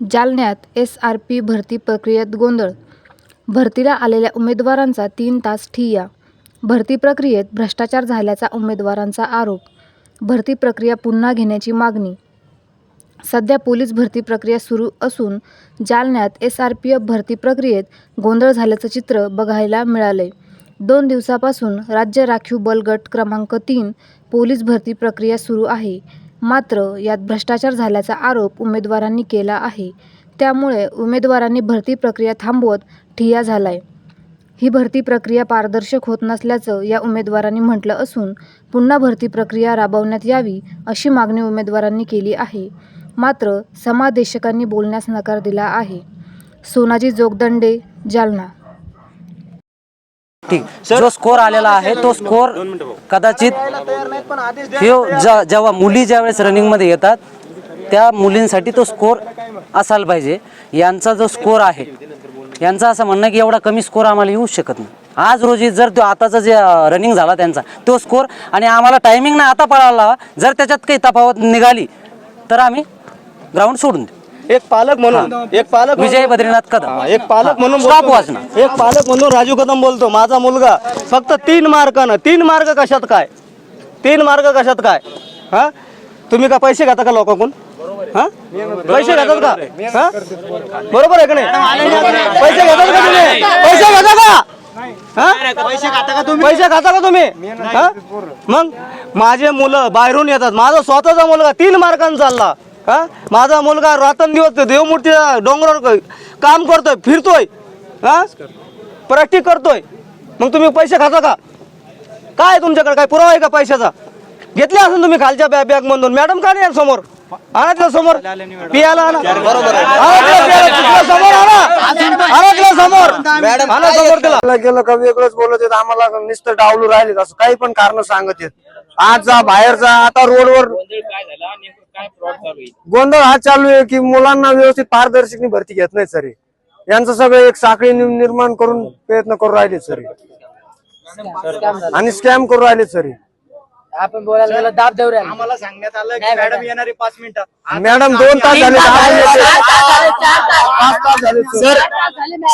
जालन्यात S R P भरती प्रक्रियेत गोंधळ. भरतीला आलेल्या उमेदवारांचा तीन तास ठिय्या. भरती प्रक्रियेत भ्रष्टाचार झाल्याचा उमेदवारांचा आरोप. भरती प्रक्रिया पुन्हा घेण्याची मागणी. सध्या पोलीस भरती प्रक्रिया सुरू असून जालन्यात एस आर पी एफ भरती प्रक्रियेत गोंधळ झाल्याचं चित्र बघायला मिळालंय. दोन दिवसापासून राज्य राखीव बल गट क्रमांक तीन पोलीस भरती प्रक्रिया सुरू आहे. मात्र यात भ्रष्टाचार झाल्याचा आरोप उमेदवारांनी केला आहे. त्यामुळे उमेदवारांनी भरती प्रक्रिया थांबवत ठिय्या झालाय. ही भरती प्रक्रिया पारदर्शक होत नसल्याचं या उमेदवारांनी म्हटलं असून पुन्हा भरती प्रक्रिया राबवण्यात यावी अशी मागणी उमेदवारांनी केली आहे. मात्र समादेशकांनी बोलण्यास नकार दिला आहे. सोनाजी जोगदंडे जालना ठीक. जो स्कोर आलेला आहे तो स्कोर कदाचित हे ज- जेव्हा मुली ज्यावेळेस रनिंगमध्ये येतात त्या मुलींसाठी तो स्कोर असायला पाहिजे. यांचा जो स्कोर आहे यांचं असं म्हणणं आहे की एवढा कमी स्कोर आम्हाला येऊ शकत नाही. आज रोजी जर तो आताचा जे रनिंग झाला त्यांचा तो स्कोर आणि आम्हाला टायमिंग नाही आता पळाला जर त्याच्यात काही तफावत निघाली तर आम्ही ग्राउंड सोडून देऊ. एक पालक म्हणून एक पालक विजय बद्रीनाथ कदम. हा, एक पालक म्हणून बोलतो. वाचणं एक पालक म्हणून राजू कदम बोलतो माझा मुलगा. फक्त तीन मार्कानं तीन मार्क कशात काय? तीन मार्क कशात काय? हा? तुम्ही का पैसे घेता का लोकांकडून? हा? पैसे घेतात का? हा? बरोबर आहे का नाही? पैसे घेतात का तुम्ही? पैसे घेता का? हा? पैसे खाता का तुम्ही? हा? मग माझे मुलं बाहेरून येतात. माझा स्वतःचा मुलगा तीन मार्कांनी चालला. हा? माझा मुलगा रात्रंदिवस देवमूर्तीच्या डोंगरावर काम करतोय फिरतोय हा? प्रॅक्टिस करतोय. मग तुम्ही पैसे खाता का? काय तुमच्याकडे? काय पुरावा आहे का पैशाचा? घेतले असेल तुम्ही खालच्या बॅग बॅग मधून मॅडम का नाही समोर? आणा समोर. पियाला आणा. बरोबर समोर आणा. समोर. आणा समोर तिला. मला गेलं का वेगळंच बोलत येत आम्हाला नुसतं डावलू राहिले असं काही पण कारण सांगत येत आज जा बाहेर जा. आता रोडवर गोंधळ हा चालू आहे की मुलांना व्यवस्थित पारदर्शक भरती घेत नाही सर. यांचं सगळं एक साखळी निर्माण करून प्रयत्न करू राहिले सर. आणि स्कॅम करू राहिले सर. आपण बोलायला गेलो दाब देऊ. आम्हाला सांगण्यात आलं की मॅडम. येणारी पाच मिनिटात मॅडम दोन तास झाले मिनिटं. पाच तास झाले सर.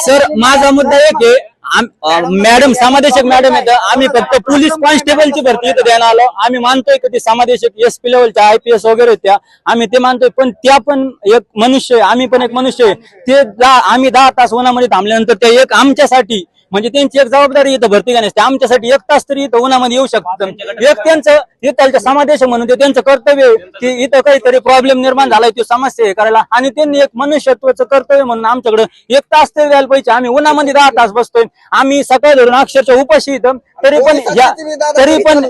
सर माझा मुद्दा एक आहे. मॅडम समादेशक मॅडम येतं. आम्ही फक्त पोलीस कॉन्स्टेबलची भरती इथं द्यायला आलो. आम्ही मानतोय की ते समादेशक एस पी लेवलच्या आय पी एस वगैरे आहेत त्या आम्ही ते मानतोय पण त्या पण एक मनुष्य आहे. आम्ही पण एक मनुष्य आहे. ते दहा- आम्ही दहा तास उन्हामध्ये थांबल्यानंतर ते एक आमच्यासाठी म्हणजे त्यांची एक जबाबदारी इथं भरती घेण्याची आमच्यासाठी एक तास तरी इथं उन्हामध्ये येऊ शकतं एक त्यांचं इथं समादेश म्हणून ते त्यांचं कर्तव्य आहे की इथं काहीतरी प्रॉब्लेम निर्माण झालाय तो समस्या आहे करायला. आणि त्यांनी एक मनुष्यत्वाचं कर्तव्य म्हणून आमच्याकडे एक तास तरी द्यायला पाहिजे. आम्ही उन्हामध्ये दहा तास बसतोय. आम्ही सकाळी धरून अक्षरशः उपाशी इथं. तरी पण तरी पण